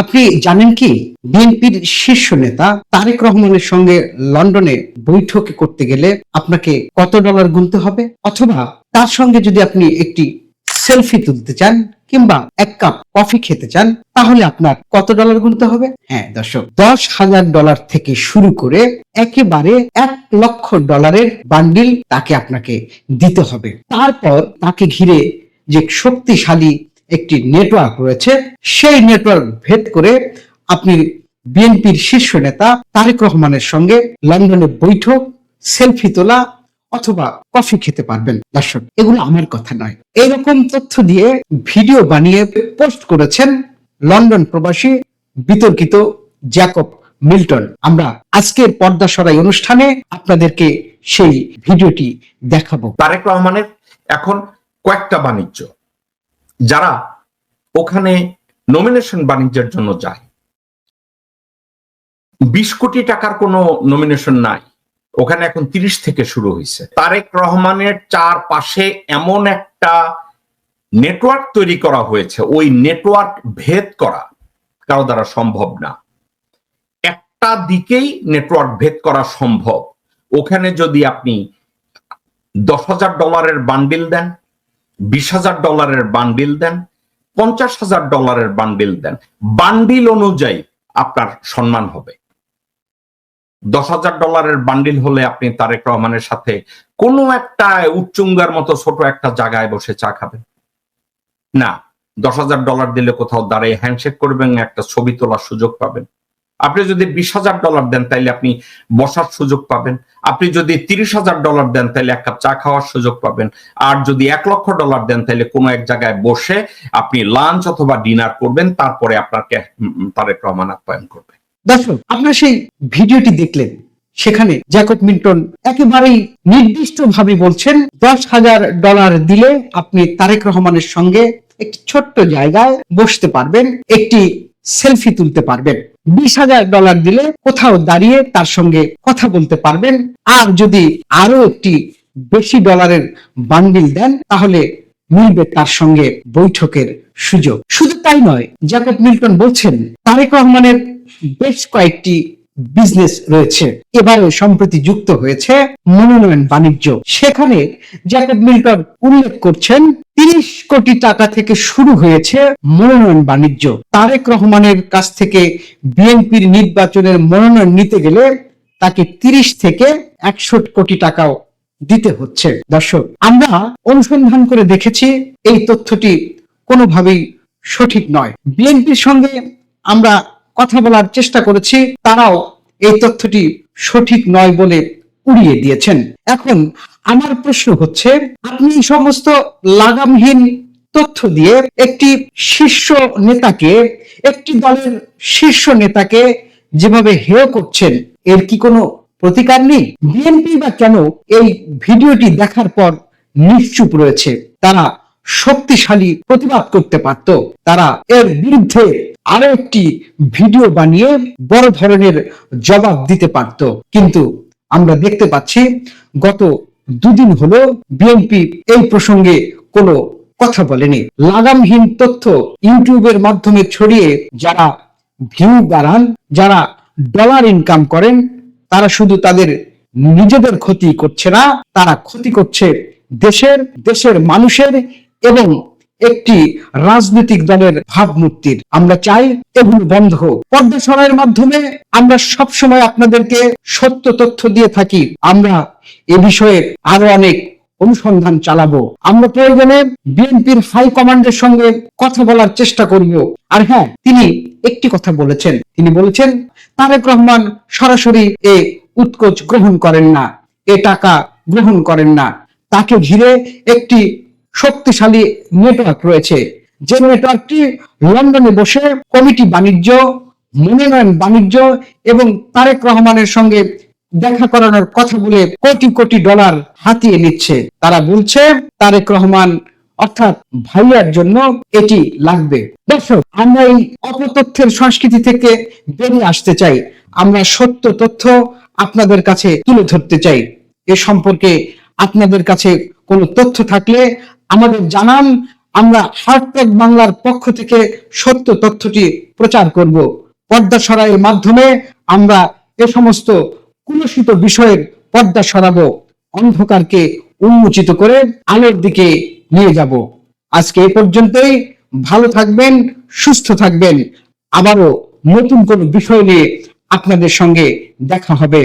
আপনি জানেন কি? বিএনপির শীর্ষ নেতা তারেক রহমানের সঙ্গে লন্ডনে বৈঠকে করতে গেলে আপনাকে কত ডলার গুনতে হবে? অথবা তার সঙ্গে যদি আপনি একটি সেলফি তুলতে চান কিংবা এক কাপ কফি খেতে চান, তাহলে আপনার কত ডলার গুনতে হবে? হ্যাঁ দর্শক, দশ হাজার ডলার থেকে শুরু করে একেবারে এক লক্ষ ডলারের বান্ডিল তাকে আপনাকে দিতে হবে। তারপর তাকে ঘিরে যে শক্তিশালী একটি নেটওয়ার্ক রয়েছে। সেই নেটওয়ার্ক ভেদ করে আপনি বিএনপির শীর্ষ নেতা তারেক রহমানের সঙ্গে লন্ডনে বৈঠক সেলফি তোলা অথবা কফি খেতে পারবেন। দর্শক, এগুলো আমার কথা নয়। এরকম তথ্য দিয়ে ভিডিও বানিয়ে পোস্ট করেছেন লন্ডন প্রবাসী বিতর্কিত জ্যাকব মিল্টন। আমরা আজকের পর্দা সরাই অনুষ্ঠানে আপনাদেরকে সেই ভিডিওটি দেখাবো। তারেক রহমানের এখন কয়েকটা বাণিজ্য। যারা ওখানে নমিনেশন বাণিজ্যের জন্য যায়। বিশ কোটি টাকার কোনো নমিনেশন নাই। ওখানে এখন তিরিশ থেকে শুরু হয়েছে। তারেক রহমানের চারপাশে এমন একটা নেটওয়ার্ক তৈরি করা হয়েছে। ওই নেটওয়ার্ক ভেদ করা কারও দ্বারা সম্ভব না। একটা দিকেই নেটওয়ার্ক ভেদ করা সম্ভব। ওখানে যদি আপনি দশ হাজার ডলারের বান্ডিল দেন বিশ হাজার ডলারের বান্ডিল দেন, পঞ্চাশ হাজার ডলারের বান্ডিল দেন। বান্ডিল অনুযায়ী আপনার সম্মান হবে। দশ হাজার ডলারের বান্ডিল হলে আপনি তারেক রহমানের সাথে কোনো একটা উচ্চুঙ্গার মতো ছোট একটা জায়গায় বসে চা খাবেন। না, দশ হাজার ডলার দিলে কোথাও দাঁড়িয়ে হ্যান্ডশেক করবেন, একটা ছবি তোলার সুযোগ পাবেন। আপনি যদি বিশ হাজার ডলার দেন তাইলে আপনি বসার সুযোগ পাবেন। আপনি যদি তিরিশ হাজার ডলার দেন তাহলে এক কাপ চা খাওয়ার সুযোগ পাবেন। আর যদি এক লক্ষ ডলার দেন তাহলে কোনো এক জায়গায় বসে আপনি লাঞ্চ অথবা ডিনার করবেন তারপরে আপনাকে উম, তারেক রহমান আপ্যায়ন করবে। দর্শক আপনারা সেই ভিডিওটি দেখলেন। সেখানে জ্যাকব মিল্টন একেবারেই নির্দিষ্ট ভাবে বলছেন দশ হাজার ডলার দিলে আপনি তারেক রহমানের সঙ্গে একটি ছোট্ট জায়গায় বসতে পারবেন। একটি সেলফি তুলতে পারবেন। বিশ হাজার ডলার দিলে কোথাও দাঁড়িয়ে তার সঙ্গে কথা বলতে পারবেন। আর যদি আরও একটি বেশি ডলারের বান্ডিল দেন, তাহলে মিলবে তার সঙ্গে বৈঠকের সুযোগ। শুধু তাই নয় জ্যাকব মিল্টন বলছেন, তারেক রহমানের বেশ কয়েকটি বিজনেস রয়েছে। এবারে সম্প্রতি যুক্ত হয়েছে মনোনয়ন বাণিজ্য। সেখানে জ্যাকব মিল্টন উল্লেখ করছেন, তিরিশ কোটি টাকা থেকে শুরু হয়েছে মনোনয়ন বাণিজ্য। তারেক রহমানের কাছ থেকে বিএনপির নির্বাচনের মনোনয়ন নিতে গেলে তাকে তিরিশ থেকে একশো কোটি টাকাও দিতে হচ্ছে। দর্শক, আমরা অনুসন্ধান করে দেখেছি, এই তথ্যটি কোনোভাবেই সঠিক নয়। বিএনপির সঙ্গে আমরা কথা বলার চেষ্টা করেছি, তারাও এই তথ্যটি সঠিক নয় বলে উড়িয়ে দিয়েছেন। এখন আমার প্রশ্ন হচ্ছে, আপনি সমস্ত লাগামহীন তথ্য দিয়ে একটি শীর্ষ নেতাকে, একটি দলের শীর্ষ নেতাকে যেভাবে হেয় করছেন, এর কি কোনো প্রতিকার নেই? বিএনপি বা কেন এই ভিডিওটি দেখার পর নিশ্চুপ রয়েছে? তারা শক্তিশালী প্রতিবাদ করতে পারত। তারা এর বিরুদ্ধে আরও একটি ভিডিও বানিয়ে বড় ধরনের জবাব দিতে পারত। কিন্তু আমরা দেখতে পাচ্ছি গত দুদিন হলো বিএনপি এই প্রসঙ্গে কোনো কথা বলেনি। লাগামহীন তথ্য ইউটিউবের মাধ্যমে ছড়িয়ে যারা ভিউ বাড়ান, যারা ডলার ইনকাম করেন, তারা শুধু তাদের নিজেদের ক্ষতি করছে না, তারা ক্ষতি করছে দেশের দেশের মানুষের এবং একটি রাজনৈতিক দলের ভাবমূর্তির। আমরা চাই এগুলো বন্ধ হোক। পর্দা সরাইয়ের মাধ্যমে আমরা সব সময় আপনাদেরকে সত্য তথ্য দিয়ে থাকি। আমরা এ বিষয়ে আরও অনেক অনুসন্ধান চালাবো। আমরা প্রয়োজনে বিএনপির হাই কমান্ডের সঙ্গে কথা বলার চেষ্টা করব। আর হ্যাঁ তিনি একটি কথা বলেছেন। তিনি বলেছেন, তারেক রহমান সরাসরি এ উৎকোচ গ্রহণ করেন না। এ টাকা গ্রহণ করেন না। তাকে ঘিরে একটি শক্তিশালী নেটওয়ার্ক রয়েছে। যে নেটওয়ার্কটি লন্ডনে বসে কমিটি বাণিজ্য, মনোনয়ন বাণিজ্য এবং তারেক রহমানের সঙ্গে দেখা করানোর কথা বলে কোটি কোটি ডলার হাতিয়ে নিচ্ছে। তারা বলছে, তারেক রহমান অর্থাৎ ভাইয়ার জন্য এটি লাগবে। দর্শক, আমরা এই অপতথ্যের সংস্কৃতি থেকে বেরিয়ে আসতে চাই। আমরা সত্য তথ্য আপনাদের কাছে তুলে ধরতে চাই। এ সম্পর্কে আপনাদের কাছে কোনো তথ্য থাকলে আমাদের জানান, আমরা হার্টট্যাগ বাংলার পক্ষ থেকে সত্য তথ্যটি প্রচার করব। পর্দা সরাইয়ের মাধ্যমে আমরা এ সমস্ত কুলসিত বিষয়ের পর্দা সরাবো, অন্ধকারকে উন্মোচিত করে আলোর দিকে নিয়ে যাব। আজকে এ পর্যন্তই, ভালো থাকবেন, সুস্থ থাকবেন। আবারও নতুন কোন বিষয় নিয়ে আপনাদের সঙ্গে দেখা হবে।